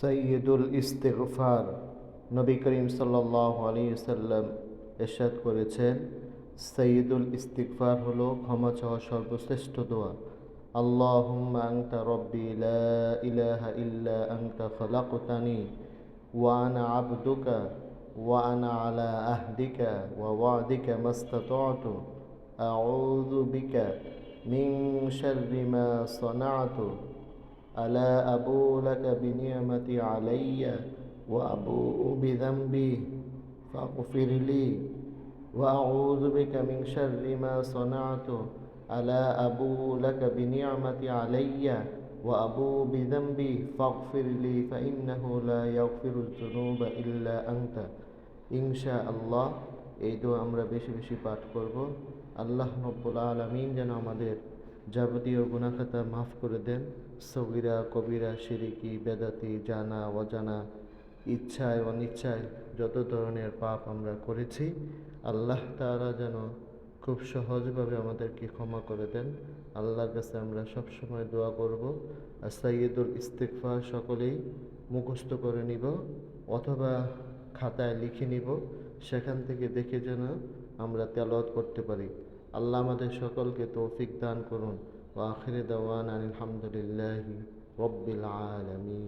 সৈয়দুল ইস্তেগফার নবী করিম সাল্লাহ আলী সাল্লাম এরশাদ করেছেন, সৈয়দুল ইস্তিকফার হলো ক্ষমা চাওয়া সর্বশ্রেষ্ঠ দোয়া। আল্লাহুম্মা আনতা রব্বি লা ইলাহা ইল্লা আনতা খালাকতানি ওয়া আনা আবদুকা ওয়া আনা আলা আহদিকা ওয়া ওয়াদিকা মাস্তাতাতু। আউযু বিকা মিন শাররি মা সানাতু। ألا أبو لك بنعمتي علي وأبوء بذنبي فاغفر لي وأعوذ بك من شر ما صنعت ألا أبو لك بنعمتي علي وأبوء بذنبي فاغفر لي فإنه لا يغفر الذنوب إلا أنت إن شاء الله এই দোয়া আমরা বেশি বেশি পাঠ করব আল্লাহ রব্বুল আলমিন যেন আমাদের যাবতীয় গুণাখাতা মাফ করে দেন। সগিরা, কবিরা, সিরিকি, বেদাতি, জানা, অজানা, ইচ্ছায়, অনিচ্ছায় যত ধরনের পাপ আমরা করেছি, আল্লাহ তারা যেন খুব সহজভাবে আমাদেরকে ক্ষমা করে দেন। আল্লাহর কাছে আমরা সবসময় দোয়া করব, আর সাইয়দুল ইস্তেকফার সকলেই মুখস্থ করে নিব অথবা খাতায় লিখে নিব, সেখান থেকে দেখে যেন আমরা তেলাওয়াত করতে পারি। আল্লাহ আমাদের সকলকে তৌফিক দান করুন। ও আখিরে দাওয়ান আলহামদুলিল্লাহ রব্বিল আলামিন।